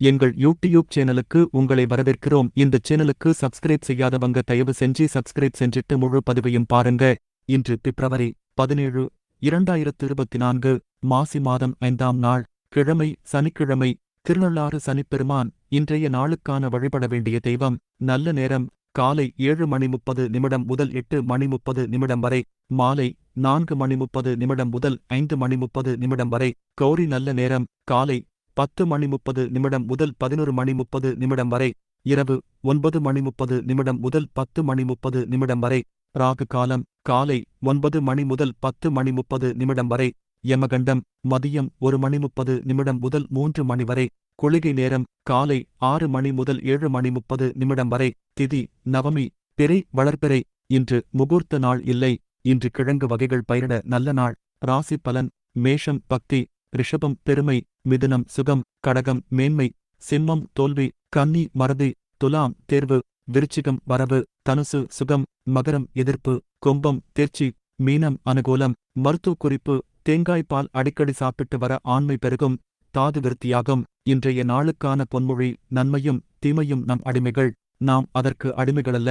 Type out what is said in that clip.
எங்கள் யூடியூப் சேனலுக்கு உங்களை வரவேற்கிறோம். இந்த சேனலுக்கு சப்ஸ்கிரைப் செய்யாதவங்க தயவு செஞ்சு சப்ஸ்கிரைப் செஞ்சிட்டு முழு பதிவையும் பாருங்க. இன்று பிப்ரவரி பதினேழு இரண்டாயிரத்து இருபத்தி நான்கு மாசி மாதம் ஐந்தாம் நாள் கிழமை சனிக்கிழமை திருநள்ளாறு சனிப்பெருமான் இன்றைய நாளுக்கான வழிபட வேண்டிய தெய்வம் நல்ல நேரம் காலை ஏழு மணி முப்பது நிமிடம் முதல் எட்டு மணி முப்பது நிமிடம் வரை மாலை நான்கு மணி முப்பது நிமிடம் முதல் ஐந்து மணி முப்பது நிமிடம் வரை கௌரி நல்ல நேரம் காலை பத்து மணி முப்பது நிமிடம் முதல் பதினொரு மணி முப்பது நிமிடம் வரை இரவு ஒன்பது மணி முப்பது நிமிடம் முதல் பத்து மணி முப்பது நிமிடம் வரை ராகு காலம் காலை ஒன்பது மணி முதல் பத்து மணி முப்பது நிமிடம் வரை யமகண்டம் மதியம் ஒரு மணி முப்பது நிமிடம் முதல் மூன்று மணி வரை குளிகை நேரம் காலை ஆறு மணி முதல் ஏழு மணி முப்பது நிமிடம் வரை திதி நவமி பிறை வளர்பிறை இன்று முகூர்த்த நாள் இல்லை இன்று கிழங்கு வகைகள் பயிரிட நல்ல நாள் ராசி பலன் மேஷம் பக்தி ரிஷபம் பெருமை மிதுனம் சுகம் கடகம் மேன்மை சிம்மம் தோல்வி கன்னி மறதி துலாம் தேர்வு விருச்சிகம் வரவு தனுசு சுகம் மகரம் எதிர்ப்பு கும்பம் தேர்ச்சி மீனம் அனுகூலம் மருத்துவ குறிப்பு தேங்காய் பால் அடிக்கடி சாப்பிட்டு வர ஆண்மை பெருகும் தாது விருத்தியாகும் இன்றைய நாளுக்கான பொன்மொழி நன்மையும் தீமையும் நம் அடிமைகள் நாம் அதற்கு அடிமைகளல்ல